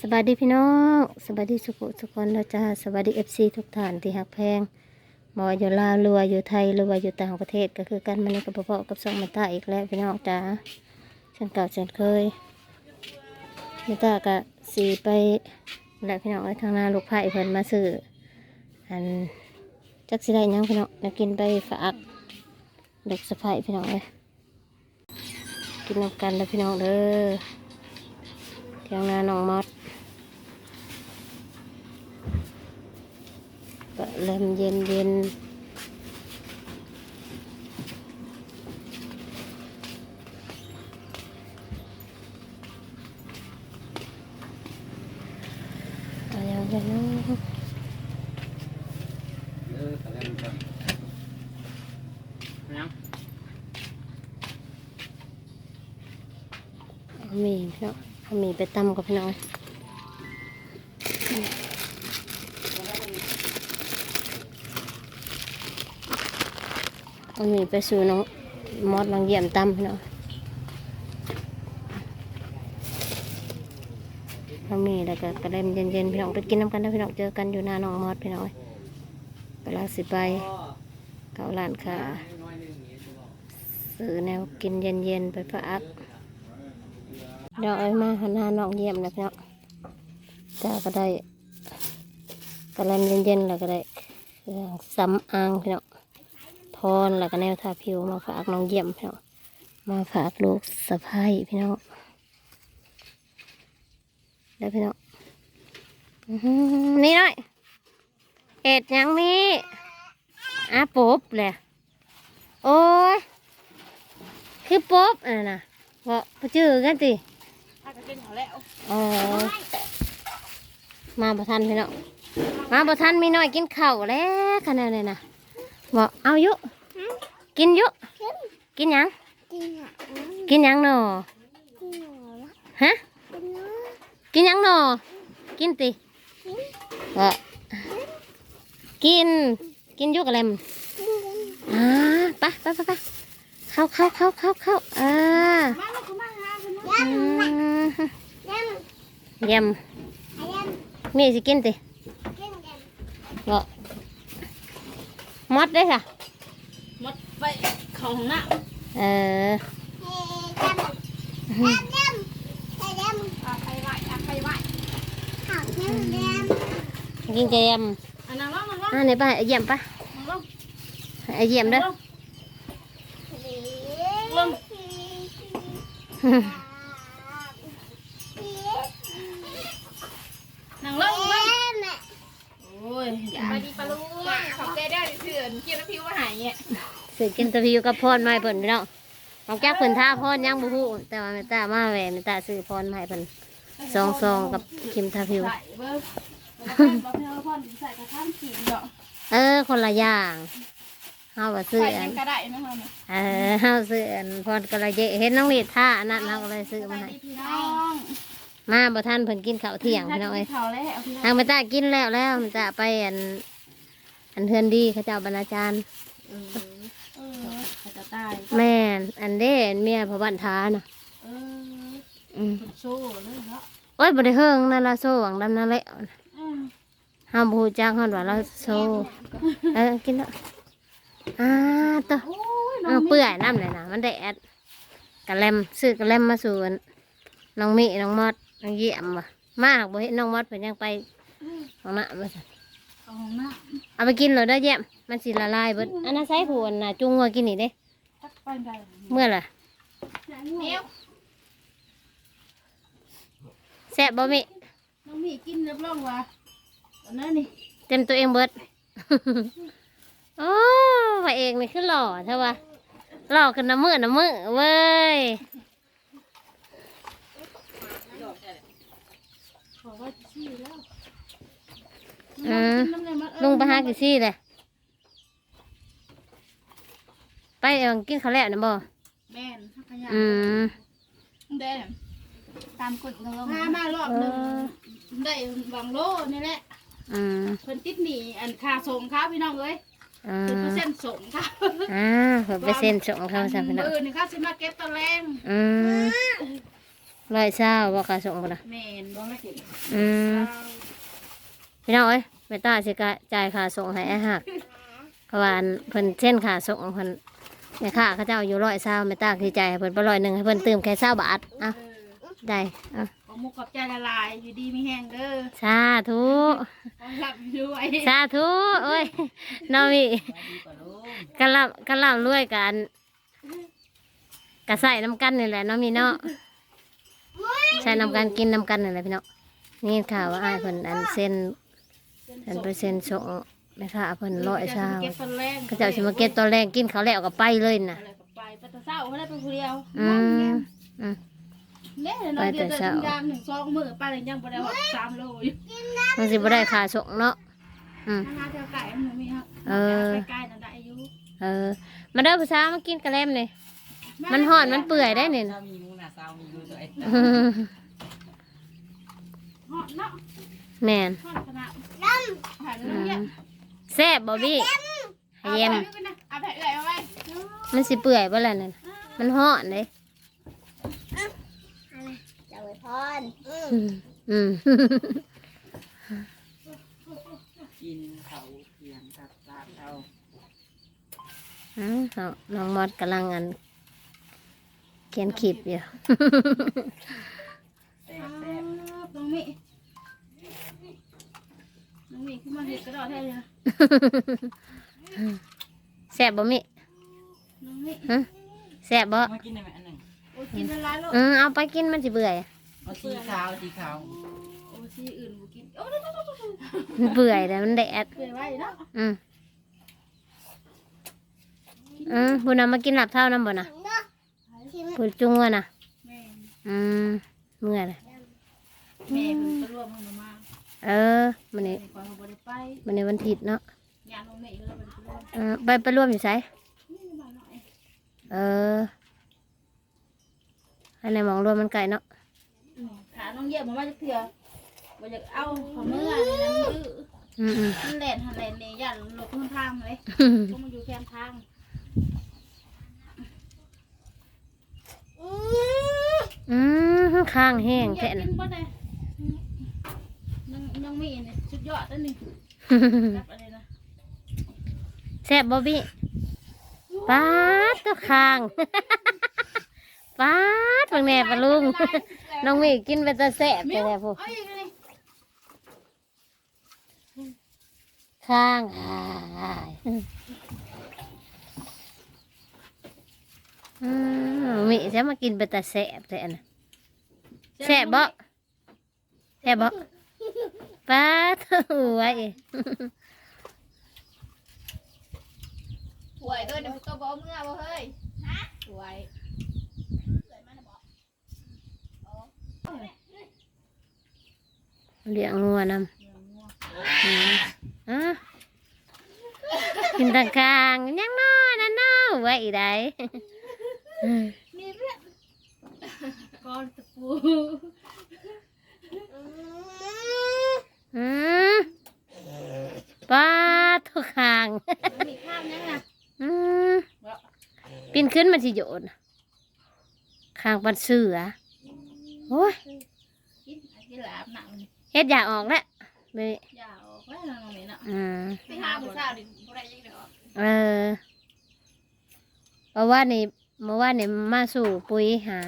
สวัสดีพี่น้องสวัสดีสุขสุขคนเราจะสวัสดีเอฟซีทุกท่านที่หักแพงบ่ว่าอยู่ลาวรว่าอยู่ไทยรว่าอยู่ต่างประเทศก็คือกันมันนี้กับพ่อกับสองมันตาอีกแล้วพี่น้องจ้าเช่นเก่าเช่นเคยมันตาก็สีไปแล้วพี่น้องไอ้ทางหน้าลูกไผ่เพิ่นมาซื้ออันจักสิได้ยังพี่น้องแล้วกินไปฝากเด็กสะใภ้พี่น้องเลยกินนำกันแล้วพี่น้องเด้อเที่ยงนาน้องมอด ก็เริ่มเย็นเย็นเอาอย่างไรเนาะเออตะเล่เหมีพี่น้องมีไปตำกับพี่น้อง เอาหมีไปสู่น้องมอดลังเยี่ยมตำพี่น้องเอาหมีแล้วก็กระเด็มเย็นๆพี่น้องไปกินน้ำกันนะพี่น้องเจอกันอยู่หน้าน้องมอดพี่น้องไปลาสิไปเกาลานค่ะซื้อแนวกินเย็นๆไปฝากเดี๋ยวเอามาหันหน้าน้องเยี่ยมนะพี่น้องจ้าก็ได้กระเลมเย็นๆแล้วก็ได้เครื่องสำอางพี่น้อง พรแล้วก็แนวทาผิวมาฝากน้องเยี่ยมพี่น้องมาฝากลูกสะพ้ายพี่น้องได้พี่น้องอื้อหือนี่หน่อยเอ็ดหยังมีอะปุ๊บเลยโอ้ยคือปุ๊บอะนะบอกจื้อกันติถ้าจะเป็นเขาแล้วอ๋อมาประทันพี่น้องมาประทันมีน้อยกินข้าวแล้วขนาดนี้นะ บอกเอาอยุกินอยุกินหยังกินหยังหนอฮะกินหยังหนอกินติบอกกิน กินอยุกอะไรมอ่าไปไปไปไปเข้าเข้าเข้าเข้าเข้าอ่ามาลูกคุณมาหาคุณมาอืมยังเยี่ยมยังมีสิกินติ กินกัน บอก มดได้ค่ะหมดไปของหน้าเออเฮ้ยดำดำดำดำอาไปไหวอาไปไหวขาวเยี่ยมดำกินเกมอันนั้นลงมันลงอ่าไหนไปเยี่ยมปะมันลงไอเยี่ยมเด้อลงนั่งลงลงโอ้ยอย่าไปดีปลาลูกขอบใจได้เถื่อน กินแล้วพิวมาหายเนี่ยสือกินตะพิวกับพรมาให้เพิ่นพี่น้องน้องแก้วเพิ่นท่าพรยังบ่ฮู้แต่ว่าแม่ตามาแหวแม่ตาซื้อพรมาให้เพิ่นซองซองกับคิมทาพิว ใส่เบิ้ลบอกให้เราพ่อนใส่กระทั่งขีดเนาะเออ คนละอย่างเฮาว่าซื้อใส่อัยันงก็ได้นะครับเนี่ยเออเฮาซื้ออันพรก็ละเยะเห็นน้องเลีดท่าอันนั้นเฮาก็เลยซื้อสมาวัสให้ดีพี่น้องมาบ่ทันเพิ่นกินข้าวเที่ยงพี่น้องเอ้ยเขาแล้วพี่น้องทางแม่ตากินแล้วแล้วแม่ตาไปอัน อันเทือนดีเขาเจ้าบรรณาจารย์เออเออเขาจะตายแม่นอันเด้เมียพระบันทาน่ะเอออืมโซ่เลยเนาะโอ้ยบ่ได้เฮิงนั่นละโซ่หวังดำนั่นแหละอืมห้ามบูจักฮอดว่าเราโซ่เออกินแล้วอ่าตัวโอ้ยเออเปื่อยน้ำเลยนะมันแดดกะแลมซื้อกะแลมมาสู่อันน้องมิน้องมอดน้องเยี่ยมว่ะมากบ่เห็นน้องมอดเพิ่นยังไปของน่ะมาสั่น เอาหน้าเอาไปกินเลยเด้อเยี่ยมมันสิละลายเบิดอันนั้นใส่ผวนน่ะจุงวัวกินนี่เด้ตักไปได้เมื่อล่ะเนี้ยแซ่บบ่มิน้องมีกินรับรองว่าอันนั้นนี่เต็มตัวเองเบิด โอ้พระเอกนี่คือหล่อใช่ปะหล่อขึ้นน้ำมือน้ำมือเว้ย ขอว่าชี้แล้วอืมน้ำ เลยมันลุงไปหากี่ซี่เลยไปเองกินข้าวแล้วนะบ่แม่นทักขยะอืมเด้ตามกฎลงมามารอบเอหนึ่งอได้บางโลนี่แหละอืมเพิ่นติดหนีอันค่าส่งครับพี่น้องเอ้ยอืคือมเปอร์เซ็นต์ส่งครับอ่าเผื่อไปเซ็นส่งเขาซะพี่น้องมือนี่ครับสิมาเก็บตะแรงอืมร้อยเช้าว่าค่าส่งบ่ล่ะแม่นบ่ไม่กินอืม พี่น้องเอ้ยแม่ตาสิกะจ่ายค่าส่งให้ไอ้หักเพราะว่าอันเพิ่นเส้นค่าส่งเพิ่นแม่ค้าเขาเจ้าอยู่ร้อยเช้าแม่ตาคือจ่ายให้เพิ่นไปร้อยหนึงให้เพิ่นเติมแค่20บาทเอะเออได้เอะขอมุกขอบใจละลายอยู่ดีมีแห้งเด้อสาธุขอหลับด้วยสาธุโอ้ยน้องมีกะลับกะลับรวยกันกะใส่น้ำกันนี่แหละเน้องมีเนาะใส่น้ำกันกินน้ำกันนี่แหละพี่เนาะนี่ข่าวว่าอ้ายเพิ่นอันเซ็น อันเปอร์เซ็นต์ส่งแม่ค่ะเพิ่นร้อยเช้าเก็บตอนแรกเขาเจ้าสิมาเก็ตตอนแรกกินเขาวแล้วก็ไปเลยน่ะอะไรก็ไปไปแต่เช้าเขาได้ไปคนเดียวอืมอืม เล่นน้องเดียวจะยางหนึ่งซองมือไปเลยยังบ่ได้หอดสามโลอยู่มันสิบ่ได้ค่าส่งเนาะ อืมถ้าหาเจ้าไก่มันมีครับเออไปไก่นั่นได้อายุเออ มาเด้อผู้สาวมากินกระแลมนี่มันห่อนมันเปื่อยได้นี่เศร้ามีมูนะเศร้ามีดูตัวเองอืมหอดเนาะแม่นหอดขนาด น้ำหายอืน้ำเยอะมแซ่บบ่บี้ให้เย็มเอาไปเอื่อยเอาไว้มันสิเปื่อยบ่ล่ะนั่นมันห่อนเลยจะไว้พรอืมอืมกินเขาเพียงครับลาบเขาอืมเอาน้องมอดกำลังอันเขียนคลิปอยู่แซ่บแซ่บน้องมิน้อง มิขึ้นมาเห็ดกระดอดแท้เลยแซ่บบ่มิน้องมิแซ่บบ่มากินได้ไหมอันหนึ่งโอ้กินละลายโลอืมเอาไปกินมันสิเบื่อยเอาสีขาวสีขาวโอ้ซีอื่นบุกินโอ้ดูดูดูดูมันเบื่อยแต่มันแดดเปื่อยไว้เนาะอืมอืมบุญนำมากินหลับเท่าน้ำบ่นะบุญจุงวะนะแม่อืมเมื่อไรแม่เป็นตะรวมมันมา เออมันนี่ในความบริไปมันนี่วันอาทิตย์เนาะยานน้องมิก็เลยเป็นตะรวมเออไปไปร่วมอยู่ไสนี่มาหน่อยเอออันไหนมองรวมมันไก่เนาะขาน้องเยี่ยมมาว่าจะเถื่อว่าจะเอาขอเมื่อนี่นะมันดื้ออืมอืมมันแหลนหันแหลนเลยยันหลบข้างทางเลยก็มาอยู่แคมทางอืมข้างแห้งแท้กินะนบ่ได้น้องน้อง มีเนี่ยสุดยอดอันนี้กับอะไรนะแซ่บบ่บี้ป๊าดตัวข้างป๊าดฟังแหน่ปะลุง น้องมีกินไปแตะแซ่บแต่แหละพวกเอาอีกเลยข้างอ้ายอืมมีจะมากินไปแตะแซ่บแต่อันน่ะแซ่บบ่แซ่บบ่ ป๊าดไว้หวยด้วยเดี๋ยวก็บอกเมื่อบ่เฮ้ยฮะหวยเลี้ยงงัวนำอืมอะกินตางกลางยังน้อยนั่นน้อไว้ได้นี่เพื่อนก้อนตะปู อืม ป้าดทุกข้างมีข้ามยังไงอืมปีนขึ้นมันสิโยนข้างปันเสือโอ้ยกินกินหลาบหนังเฮ็ดอยากออกแล้วเลยอย่าออกไว้น้องมีน่ะอืมไปหาผู้สาวดิบ่ได้ยังเด้อเออเพราะว่านี่เมื่อวานนี่มาสู่ปุ๋ยหา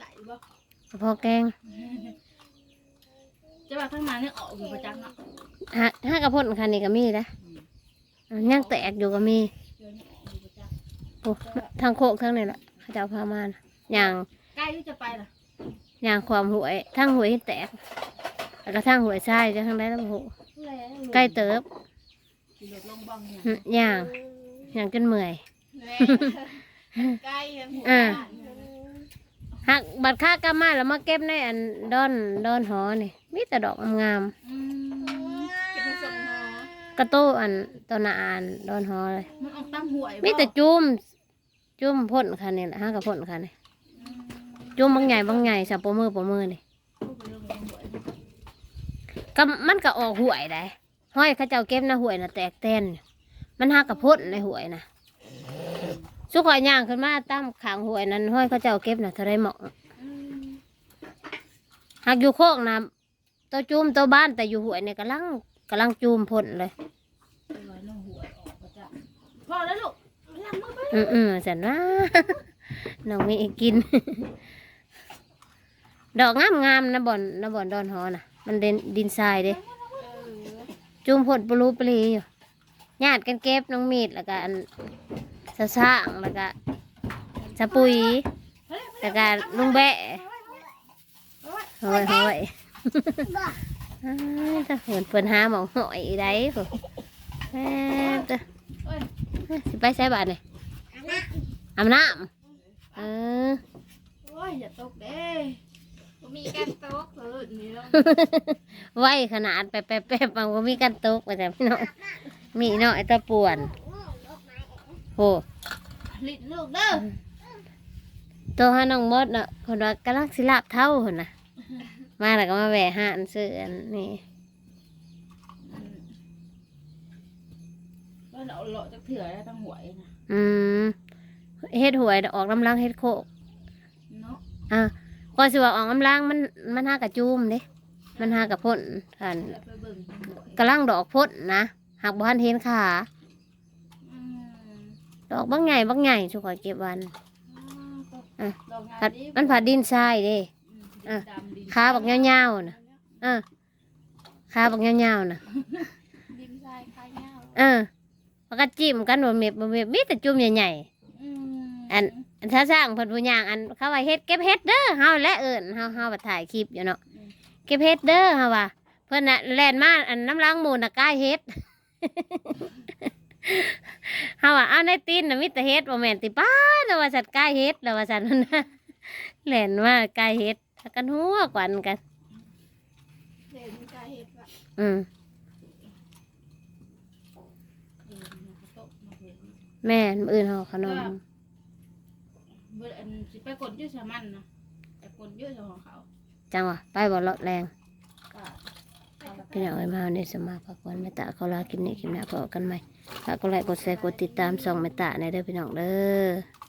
ได้บ่พอแกง จะว่าข้างหน้านี่ออกอยู่ประจำเนาะหาห้ากระพ่นคันนี้ก็มีนะย่างแตกอยู่ก็มีเดี๋ยวนี้ออกอยู่ประจำโอ้ทางโคกทั้งนี้แหละเขาจะเอาพามานะย่างใกล้ที่จะไปล่ะย่างความหวยทั้งหวยแตกแล้วก็ทั้งหวยทรายจะทั้งได้ทั้งหูใกล้เติบขี่รถลงบ้องเนี่ยหึย่างย่างจนเมื่อยใกล้แล้วหัวอ่าบ้าน หักบัตรค่ากามาแล้วมาเก็บในอันดอนดอนหอนี่มีแต่ดอกงามอืมเป็นผสมหอๆกระโต้อันตอนหนาอันดอนหอเลย มันออกตั้งหวยบ่มีแต่จุ่มจุ่มพ่นคันนี่แหละห้ากับพ่นคันนี่จุ่มบางใหญ่บางใหญ่สับปะมือปะมือนี่พูดไปเรื่องของหวยก็มันก็ออกหวยได้ห้อยเขาเจ้าเก็บนะหวยนะแตกเต้น มันห้ากับพ่นในหวยนะ สุขอยย่างขึ้นมาตั้มขางหวยนั้นห้อยเขาเจ้าเก็บนะเท่าไรหมองอืมหากอยู่โคกนะตัวจูมตัวบ้านแต่อยู่หวยเนี่ยกำลังกำลังจูมพ่นเลยไปไว้น้องหัวออกก็จะพอแล้วลูกล้างมือไปอืมอืมสันว่าน้องมีกิน ดอกงามงามๆนะบ่อนนะบ่อนดอนหอน่ะ มันเดินดินทรายเด้เออจุ่มผดปลูปลีอยู่ญาติกันเก็บน้องมีดแล้วก็อัน สะสร้างแล้วก็สะปุยแล้วก็ลุงแบะเฮ้ยเฮ้ยอ้าวถ้าเหินเปินหาหมองหอยอีได้พุ่นแม่ตะสิไปใช้บาทนี่อาบน้ำเออโอ้ยอย่าตกเด้บ่มีการตกเลยนี่เนาะไวขนาดแป๊บแป๊บแป๊บมันก็มีกันตกไปแต่พี่น้องมีน้อยตะป่วน โอ้ลิ้นลูกเด้อตัวหาน้องมดน่ะคนว่ากำลังสิลาบเท่าคนน่ะ มาแล้วก็มาแหวะหานซื้ออันนี้ก็เอาเลาะจากเถื่อได้ตั้งหวยนะอืมเฮ็ดหวยออกลำลังเฮ็ดโคกเนาะอะก่อนสิว่าออกลำลังมันมันหากระจุมเด้มันหากระพ่นกันแล้วไปเบิ่งตั้งหวยกำลังดอกพ่นนะหากบ้านเห็นขาอืม ดอกบักใหญ่บักใหญ่สุขอยเก็บวันอะลองงาผัดดิมันผัดดินทรายเด้อืมดินดำดินขาบักยาวๆน่ะเออขาบักยาวๆน่ะดินทรายคายเงาเออมันก็จิ้มกันบ่เม็ดบ่เม็ดมีแต่จุ่มใหญ่อืมอันๆอันถ้าสร้างเพิ่นผู้ย่างอันเขาว่าเฮ็ดเก็บเฮ็ดเด้อเฮาและเอิ้นเฮาเฮาบ่ถ่ายคลิปอยู่เนาะเก็บเฮ็ดเด้อเฮาว่าเพิ่นน่ะแล่นมาอันน้ำล้างมูลน่ะกายเฮ็ด เฮาว่าเอาในตีนน่ะมีแต่เฮ็ดบ่แม่นติป้าแล้วว่าสัตว์กายเฮ็ดแล้วว่าสัตว์นั่นนะแล่นมากายเฮ็ดถ้ากันหัวกวันกันเด่นกายเห็ดว่ะอืมเด่นนะโต๊ะมาเห็นแม่นมื้ออื่นเฮาขนมเบิ่งอันสิไปกดอยืดสามันนะแต่กดอยืดของเขาจังหวะไปบ่เลาะแรง ก็พี่น้องเอ้ยมาในสมาพักวันเมตตาเขาลากินนี่กินหน้าพอกันใหม่ ฝากกดไลค์กดแชร์กดติดตามส่องเมตตาในเด้อพี่น้องเด้อ